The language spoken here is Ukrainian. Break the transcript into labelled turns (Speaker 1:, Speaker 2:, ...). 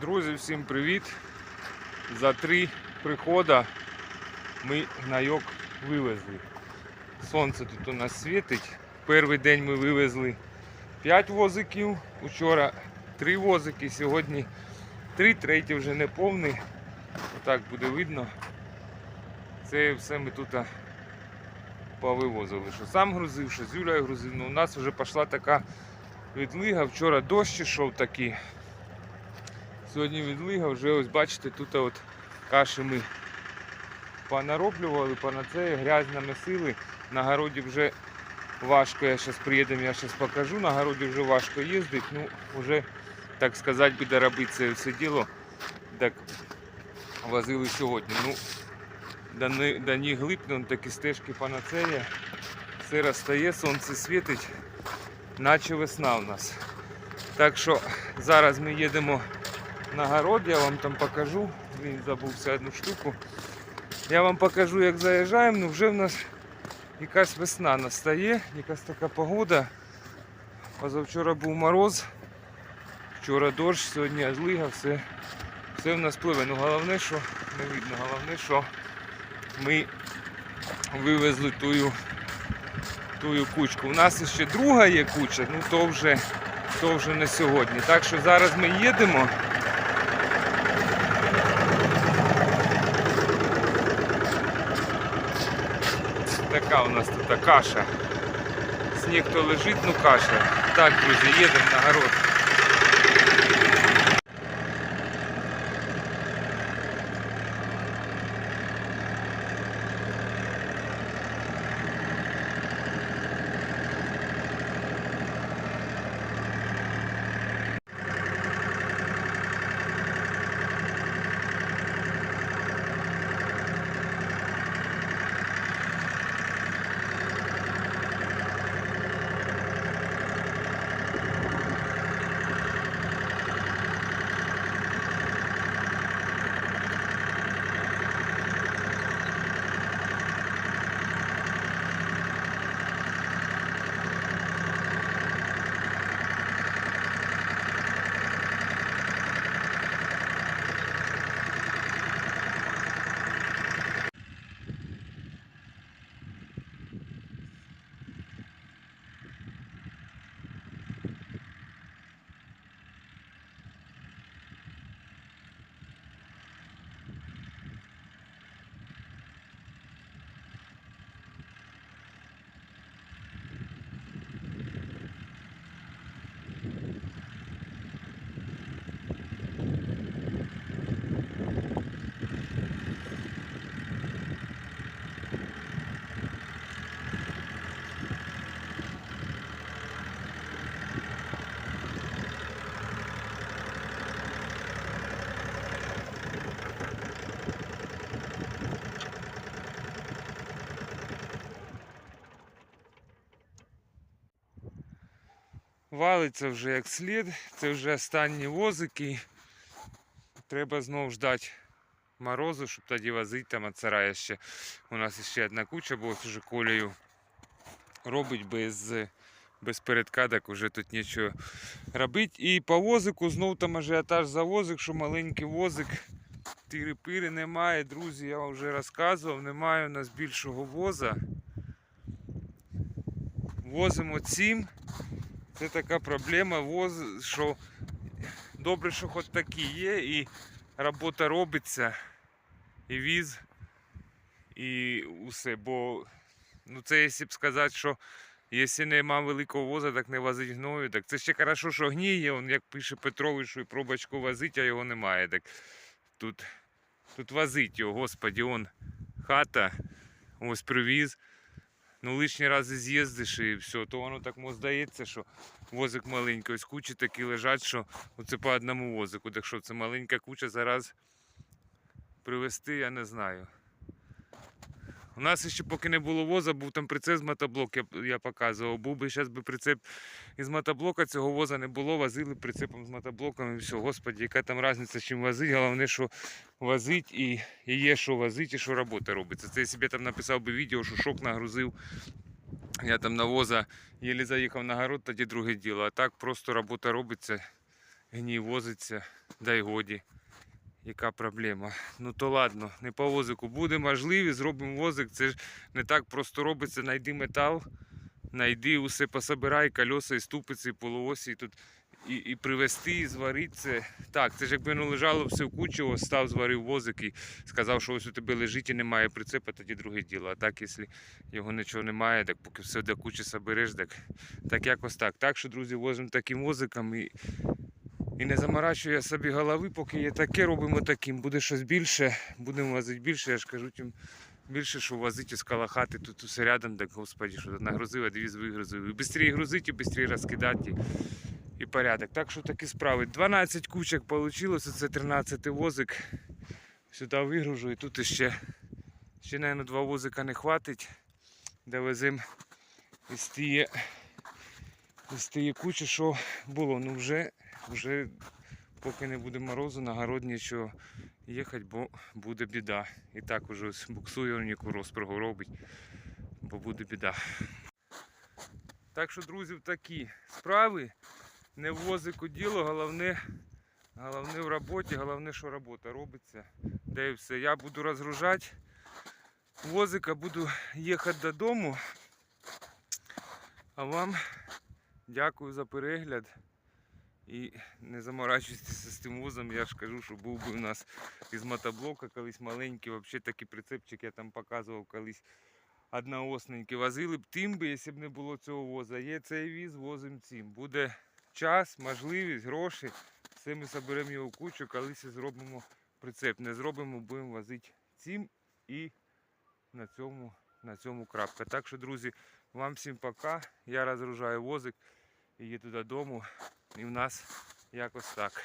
Speaker 1: Друзі, всім привіт! За три прихода ми гнайок вивезли. Сонце тут у нас світить. Перший день ми вивезли 5 возиків, вчора 3 возики, сьогодні 3, третій вже не повний. Отак буде видно. Це все ми тут повивозили. Що сам грузив, що з Юлею грузив. Ну, у нас вже пішла така відлига. Вчора дощ ішов такий. Сьогодні відлига, вже ось бачите, тут от каші ми понароблювали, понацеї, грязь намесили. На городі вже важко, я зараз приїдемо, я зараз покажу. На городі вже важко їздити, ну вже, так сказати, буде робити це все діло. Так возили сьогодні. Ну, до, ни- до них глипне, такі стежки панацея. Все розстає, сонце світить, наче весна у нас. Так що зараз ми їдемо на город, я вам там покажу. Він забувся одну штуку. Я вам покажу, як заїжджаємо. Ну вже в нас якась весна настає, якась така погода. Позавчора був мороз, вчора дощ, сьогодні злига, все, все в нас пливе. Ну головне, що не видно, головне, що ми вивезли тую, тую кучку. У нас ще друга є куча, ну то вже, то вже не сьогодні. Так що зараз ми їдемо. Така у нас тут каша. Сніг то лежить, ну каша. Так, друзі, їдемо на город. Валиться вже як слід, це вже останні возики. Треба знову ждати морозу, щоб тоді возити там оцарає ще. У нас ще одна куча, бо вже колею робить без, без передка, так вже тут нічого робити. І по возику знов там ажіотаж за возик, що маленький возик. Тири-пири немає, друзі, я вам вже розказував, немає у нас більшого воза. Возимо цим. Це така проблема, воз, що добре, що хоч такі є, і робота робиться, і віз, і усе. Бо ну це якщо б сказати, що якщо нема великого воза, так не возить гною. Так це ще хорошо, що гніє, он, як пише Петрович, що і пробочку возить, а його немає. Так тут, тут возить його, господі, он хата, ось привіз. Ну, лишній раз з'їздиш і все, то воно так здається, що возик маленький, ось кучі такі лежать, що оце по одному возику. Так що це маленька куча зараз привезти, я не знаю. У нас ще поки не було воза, був там прицеп з мотоблок, я, я показував. Був би зараз би прицеп із мотоблока, цього воза не було, возили прицепом з мотоблоком і все. Господі, яка там різниця, чим возить. Головне, що возить і, і є що возить, і що робота робиться. Це я собі там написав би відео, що шок нагрузив. Я там на воза єлі заїхав на город, тоді друге діло. А так просто робота робиться, гній возиться, дай годі. Яка проблема? Ну то ладно, не по возику. Буде можливість, зробимо возик. Це ж не так просто робиться. Найди метал, найди усе пособирай, кольоса і ступиці, і полуосі тут. І, і привезти, і зварити це. Так, це ж якби воно лежало все в кучу, став, зварив возик і сказав, що ось у тебе лежить і немає прицепа, тоді друге діло. А так, якщо його нічого немає, так поки все до кучі собереш, так, так якось так. Так що, друзі, возимо таким возиком і, і не заморачує собі голови, поки є таке, робимо таким. Буде щось більше, будемо возити більше, я ж кажу тим більше, що возить із калахати тут усе рядом, так господі, що нагрузив, а двіз вигрузив. І швидше грузити, і швидше розкидати. І порядок. Так що такі справи. 12 кучок вийшло, це 13 возик. Сюди вигружу і тут ще, ще мабуть, два возика не хватить. Довеземо із тієї кучі, що було. Ну вже, вже поки не буде морозу, на город їхати, бо буде біда. І так уже ось буксує Орніку розпригу робить, бо буде біда. Так що, друзі, такі справи. Не в возику діло, головне, головне в роботі, головне, що робота робиться. Де і все. Я буду розгружати возика, буду їхати додому. А вам дякую за перегляд. І не заморачуйтеся з тим возом, я ж кажу, що був би у нас із мотоблока колись маленький, взагалі такий прицепчик я там показував колись одноосненький. Возили б тим би, якщо б не було цього воза. Є цей віз, возимо цим. Буде час, можливість, гроші. Все ми зберемо його в кучу, колись і зробимо прицеп. Не зробимо, будемо возити цим і на цьому, на цьому крапка. Так що, друзі, вам всім пока. Я розгружаю возик їду додому. І в нас якось так.